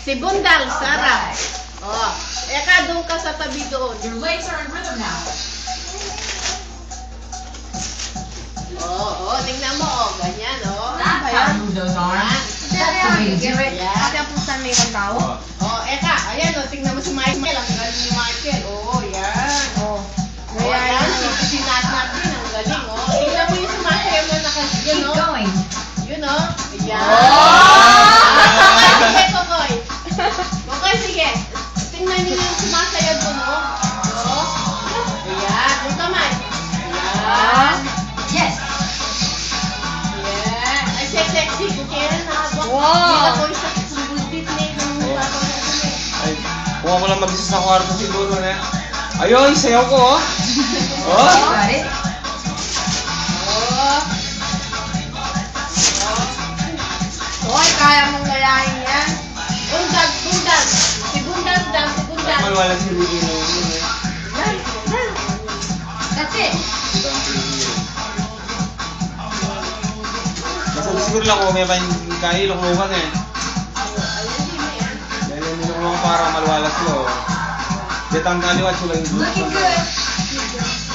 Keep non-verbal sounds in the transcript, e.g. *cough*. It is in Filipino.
Si Bundal, Sarah. Oh, eka doon ka sa tabi doon. Your legs are in rhythm now. Oo, oh, tingnan mo, oh, ganyan, oh. That's how to move those arms. That's way to do it. Yan. Ate, ang may ibang tao? Oh, eka, ayan, oh, tingnan mo si Michael, ang galing ni Michael. Oh, yan. Oo. Oh, yan, si, si Nat Nat din, ang galing, oh. Tingnan mo yung sumasayaw na naka, yun, Keep oh. going. Yun, oh. Ayan. Oh! Kami. Ay, kuha mo lang mag-isa sa kwarto siguro na. Ayun, sayaw ko oh. *laughs* Oh. Oh. Hoy, kaya mong gayahin yan. Bundag, bundag. Si bundag daw, si bundag. Malwala si Rudy na yun eh. Yan, yan. Siguro lang kung may pa kaya iluklukan eh. Dahil yung niluklukan para malwala sila oh. Detang kaliwat sila yung Looking good.